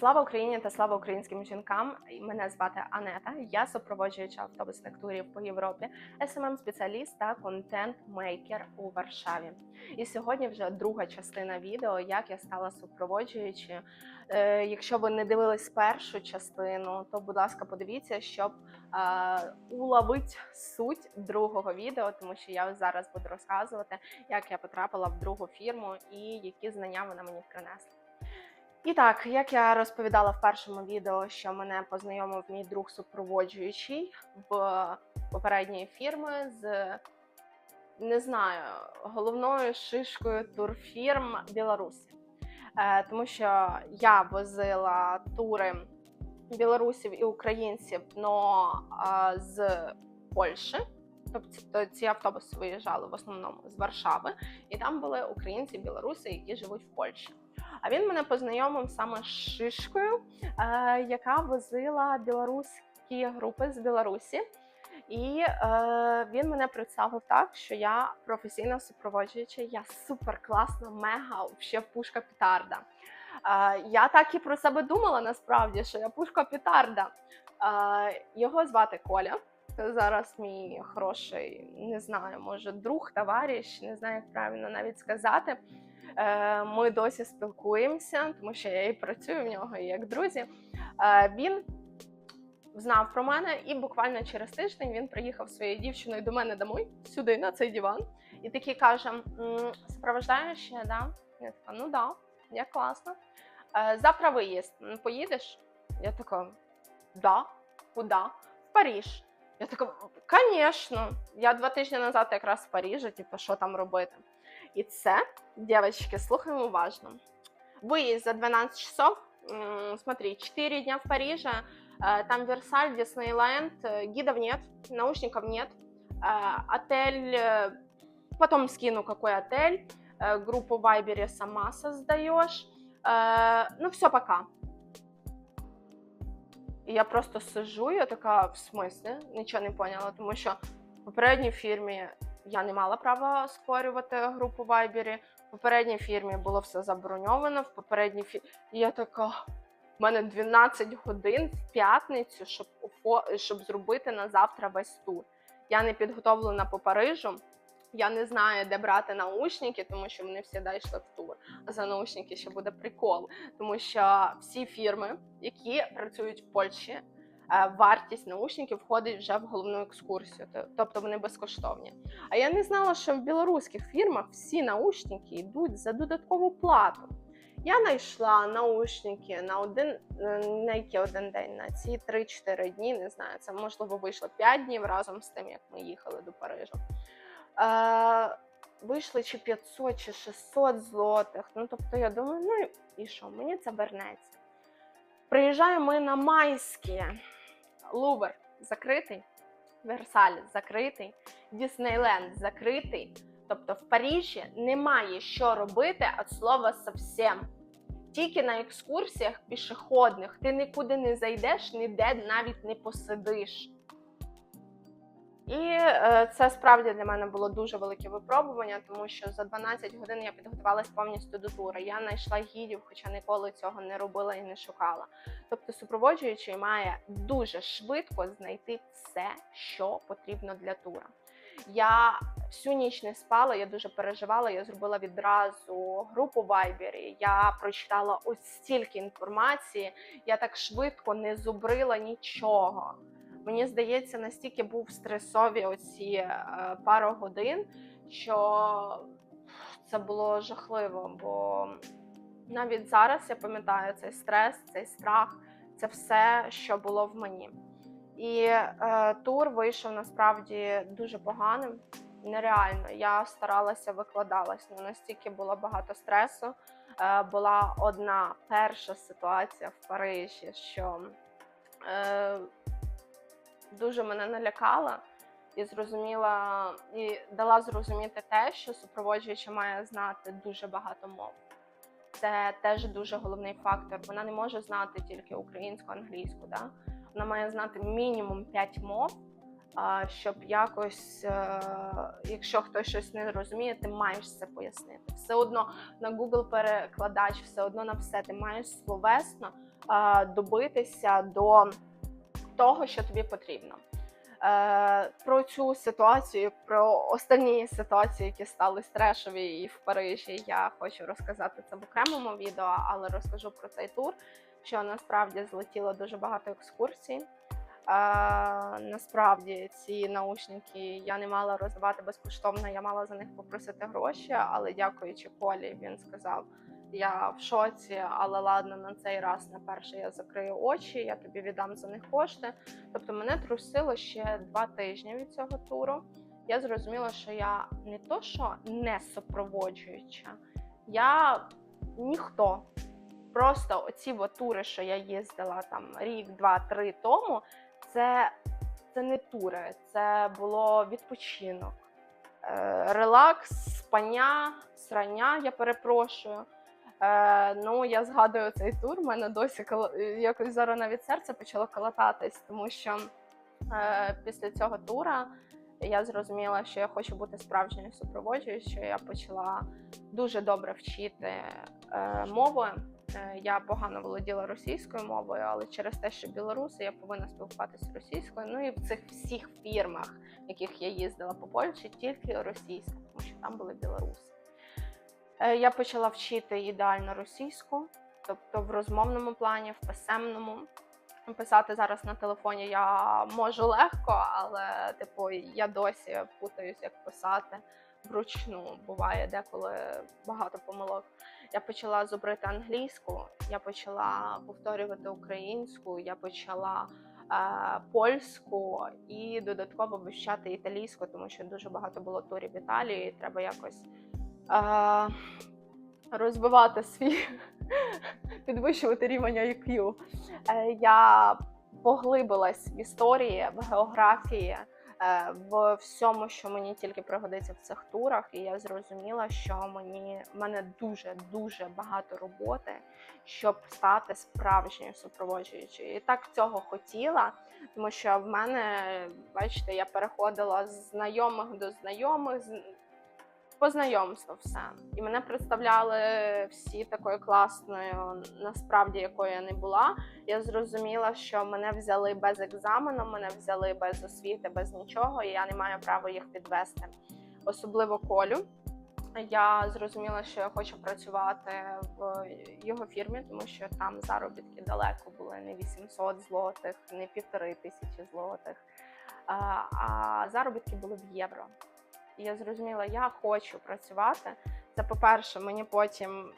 Слава Україні та слава українським жінкам. Мене звати Анета. Я супроводжуюча автобусних турів по Європі, smm спеціаліст та контент-мейкер у Варшаві. І сьогодні вже друга частина відео, як я стала супроводжуючою. Е, якщо ви не дивились першу частину, то будь ласка, подивіться, щоб е, уловити суть другого відео, тому що я зараз буду розказувати, як я потрапила в другу фірму і які знання вона мені принесла. І так, як я розповідала в першому відео, що мене познайомив мій друг супроводжуючий в попередньої фірми з не знаю, головною шишкою турфірм Білорусі. Е, тому що я возила тури білорусів і українців но з Польщі. Тобто ці автобуси виїжджали в основному з Варшави, і там були українці, білоруси, які живуть в Польщі. А він мене познайомив саме з Шишкою, е, яка возила білоруські групи з Білорусі. І е, він мене представив так, що я професійна супроводжуюча, я супер класна, мега ще пушка петарда. Е, я так і про себе думала насправді, що я пушка петарда. Е, його звати Коля. Це зараз мій хороший, не знаю, може, друг, товариш, не знаю, як правильно навіть сказати. Е, Ми досі спілкуємося, тому що я і працюю в нього і як друзі. Е, Він знав про мене, і буквально через тиждень він приїхав своєю дівчиною до мене домой, сюди, на цей диван, і такий каже: «М, супроводжаєш ще, да? Я така, ну да, я класно. «Е, Завтра виїзд. Поїдеш? Я така, да, куди? В Паріж. Я така, звісно. Я два тижні назад якраз в Парижі, типу, що там робити. І це, дівчатки, слухаємо уважно. Выезд за 12 часов. М, Смотри, 4 дня в Париже. э, Там Версаль, Диснейленд. э, Гидов нет, наушников нет. э, Отель... э, Потом скину, какой отель. э, Группу в Вайбере сама создаешь. Э, Ну, все, пока. І я просто сижу, я така, в смислі, нічого не поняла, тому що в попередній фірмі я не мала права створювати групу в Вайбері. В попередній фірмі було все заброньовано. В попередній фірмі я така. в мене 12 годин в п'ятницю, щоб щоб зробити на завтра весь тур. Я не підготовлена по Парижу. Я не знаю, де брати наушники, тому що вони всі йшли в тур. А за наушники ще буде прикол, тому що всі фірми, які працюють в Польщі, вартість наушників входить вже в головну екскурсію, тобто вони безкоштовні. А я не знала, що в білоруських фірмах всі наушники йдуть за додаткову плату. Я знайшла наушники на один е, на який один день, на ці 3-4 дні. Не знаю, це можливо вийшло 5 днів разом з тим, як ми їхали до Парижу. Е, вийшли чи 500, чи 600 злотих. Ну тобто я думаю, ну і що, мені це вернеться. Приїжджаємо ми на майські. Лувр закритий, Версаль закритий, Діснейленд закритий. Тобто в Парижі немає що робити від слова совсем. Тільки на екскурсіях пішохідних ти нікуди не зайдеш, ніде навіть не посидиш. І е, це справді для мене було дуже велике випробування, тому що за 12 годин я підготувалась повністю до тура. Я знайшла гідів, хоча ніколи цього не робила і не шукала. Тобто, супроводжуючий має дуже швидко знайти все, що потрібно для тура. Я всю ніч не спала, я дуже переживала. Я зробила відразу групу Вайбері. Я прочитала ось стільки інформації. Я так швидко не зубрила нічого. Мені здається, настільки був стресові оці е, пару годин, що це було жахливо. Бо навіть зараз я пам'ятаю цей стрес, цей страх, це все, що було в мені. І е, тур вийшов насправді дуже поганим, нереально. Я старалася викладалась, ну настільки було багато стресу. Е, була одна перша ситуація в Парижі, що е, дуже мене налякала і зрозуміла, і дала зрозуміти те, що супроводжуюча має знати дуже багато мов. Це теж дуже головний фактор. Вона не може знати тільки українську, англійську. Да? Вона має знати мінімум 5 мов, щоб якось, е, якщо хтось щось не розуміє, ти маєш це пояснити. Все одно на Google перекладач, все одно на все ти маєш словесно добитися до того, що тобі потрібно. Е, Про цю ситуацію, про останні ситуації, які стали стрешові і в Парижі, я хочу розказати це в окремому відео, але розкажу про цей тур, що насправді злетіло дуже багато екскурсій. Е, насправді ці наушники я не мала роздавати безкоштовно, я мала за них попросити гроші, але дякуючи Колі, він сказав: я в шоці, але ладно, на цей раз на перше я закрию очі, я тобі віддам за них кошти. Тобто мене трусило ще два тижні від цього туру. Я зрозуміла, що я не то, що не супроводжуюча, я ніхто. Просто оці тури, що я їздила там рік, два, три тому, це, це не тури, це було відпочинок. Е, релакс, спання, срання, я перепрошую. Е, ну, я згадую цей тур, в мене досі кол- якось зараз навіть серце почало колотатись, тому що е, після цього тура я зрозуміла, що я хочу бути справжньою супроводжуючою. Я почала дуже добре вчити е, мови. Е, Я погано володіла російською мовою, але через те, що білоруси, я повинна спілкуватися російською. Ну і в цих всіх фірмах, в яких я їздила по Польщі, тільки російська, тому що там були білоруси. Е, Я почала вчити ідеально російську, тобто в розмовному плані, в писемному. Писати зараз на телефоні я можу легко, але типу я досі путаюсь, як писати вручну. Буває деколи багато помилок. Я почала зубрити англійську, я почала повторювати українську, я почала е, польську і додатково вивчати італійську, тому що дуже багато було турів в Італії. і Треба якось е, розвивати свій підвищувати рівень IQ. Е, Я поглибилась в історії, в географії, е, в всьому, що мені тільки пригодиться в цих турах, і я зрозуміла, що мені в мене дуже дуже багато роботи, щоб стати справжньою супроводжуючою. І так цього хотіла, тому що в мене, бачите, я переходила з знайомих до знайомих. По знайомству все. І мене представляли всі такою класною, насправді якою я не була. Я зрозуміла, що мене взяли без екзамену, мене взяли без освіти, без нічого, і я не маю права їх підвести. Особливо колю. Я зрозуміла, що я хочу працювати в його фірмі, тому що там заробітки далеко були не 800 злотих, не півтори тисячі злотих, а заробітки були в євро. І я зрозуміла, я хочу працювати. Це по-перше, мені потім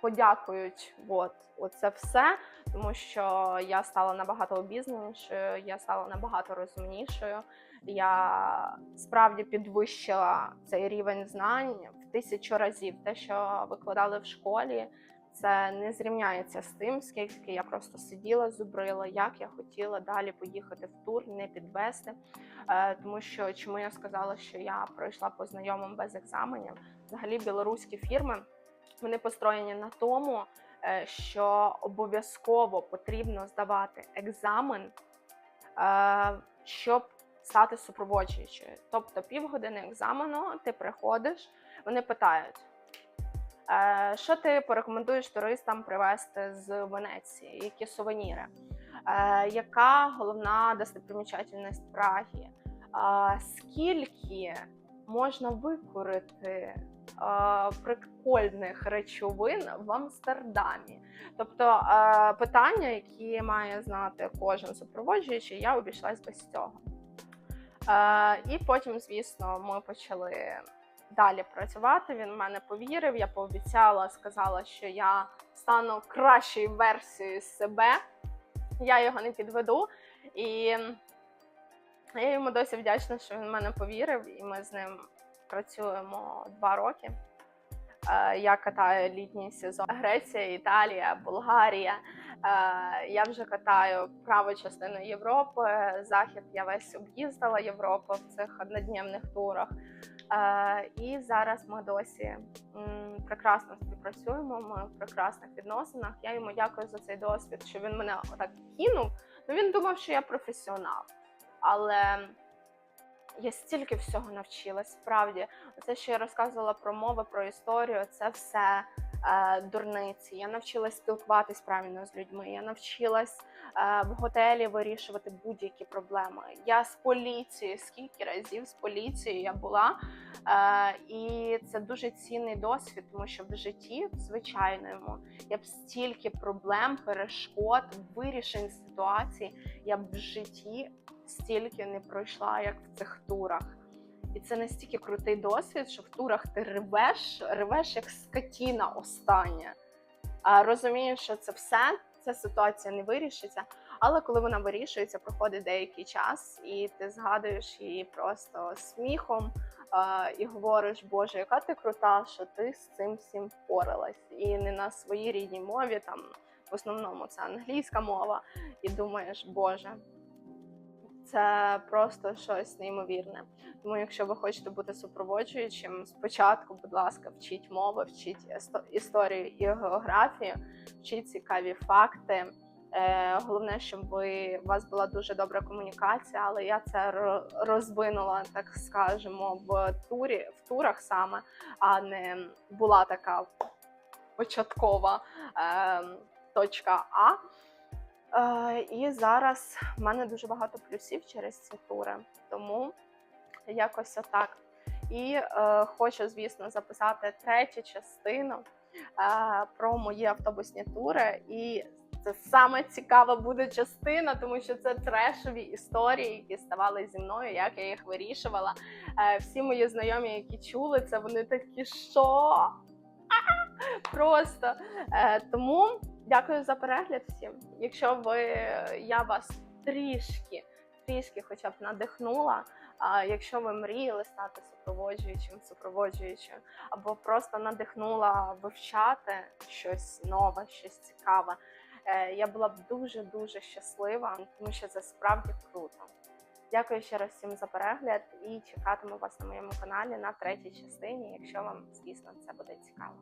подякують от, оце все, тому що я стала набагато обізнанішою, я стала набагато розумнішою. Я справді підвищила цей рівень знань в тисячу разів. Те, що викладали в школі, це не зрівняється з тим, скільки я просто сиділа, зубрила, як я хотіла далі поїхати в тур, не підвести. Е, тому що чому я сказала, що я пройшла по знайомим без екзаменів. Взагалі, білоруські фірми вони построєні на тому, е, що обов'язково потрібно здавати екзамен, е, щоб стати супроводжуючою. Тобто півгодини екзамену ти приходиш, вони питають. Е, Що ти порекомендуєш туристам привезти з Венеції? Які сувеніри? Е, Яка головна достопримічательність Праги? Е, Скільки можна викурити е, прикольних речовин в Амстердамі? Тобто питання, які має знати кожен супроводжуючий, я обійшлась без цього. І потім, звісно, ми почали далі працювати. Він в мене повірив. Я пообіцяла, сказала, що я стану кращою версією себе. Я його не підведу. І я йому досі вдячна, що він в мене повірив, і ми з ним працюємо два роки. Е, Я катаю літній сезон Греція, Італія, Болгарія. Е, Я вже катаю праву частину Європи. Захід я весь об'їздила Європу в цих однодневних турах. І зараз ми досі прекрасно співпрацюємо. Ми в прекрасних відносинах. Я йому дякую за цей досвід, що він мене отак кинув. Ну він думав, що я професіонал. Але я стільки всього навчилась. Справді, це що я розказувала про мови, про історію, це все дурниці. Я навчилась спілкуватись правильно з людьми. Я навчилась е, в готелі вирішувати будь-які проблеми. Я з поліцією, скільки разів з поліцією я була. Е, і це дуже цінний досвід, тому що в житті, в звичайному, я б стільки проблем, перешкод, вирішень ситуацій, я б в житті стільки не пройшла, як в цих турах. І це настільки крутий досвід, що в турах ти ревеш, ревеш як скотіна остання. Розумієш, що це все, ця ситуація не вирішиться. Але коли вона вирішується, проходить деякий час, і ти згадуєш її просто сміхом і говориш, Боже, яка ти крута, що ти з цим всім впоралась. І не на своїй рідній мові, там в основному це англійська мова, і думаєш, Боже, це просто щось неймовірне. Тому, якщо ви хочете бути супроводжуючим, спочатку, будь ласка, вчіть мови, вчіть історію і географію, вчіть цікаві факти. Е, головне, щоб ви у вас була дуже добра комунікація, але я це ро- розвинула, так скажемо, в турі, в турах саме, а не була така початкова е, точка А. Е, і зараз в мене дуже багато плюсів через ці тури, тому якось отак. І е, хочу, звісно, записати третю частину е, про мої автобусні тури. І це саме цікава буде частина, тому що це трешові історії, які ставали зі мною, як я їх вирішувала. Е, всі мої знайомі, які чули це, вони такі, що А! просто. Е, тому дякую за перегляд всім. Якщо ви я вас трішки, трішки хоча б надихнула. А якщо ви мріяли стати супроводжуючим, супроводжуючим, або просто надихнула вивчати щось нове, щось цікаве, е, я була б дуже дуже щаслива, тому що це справді круто. Дякую ще раз всім за перегляд і чекатиму вас на моєму каналі на третій частині, якщо вам, звісно, це буде цікаво.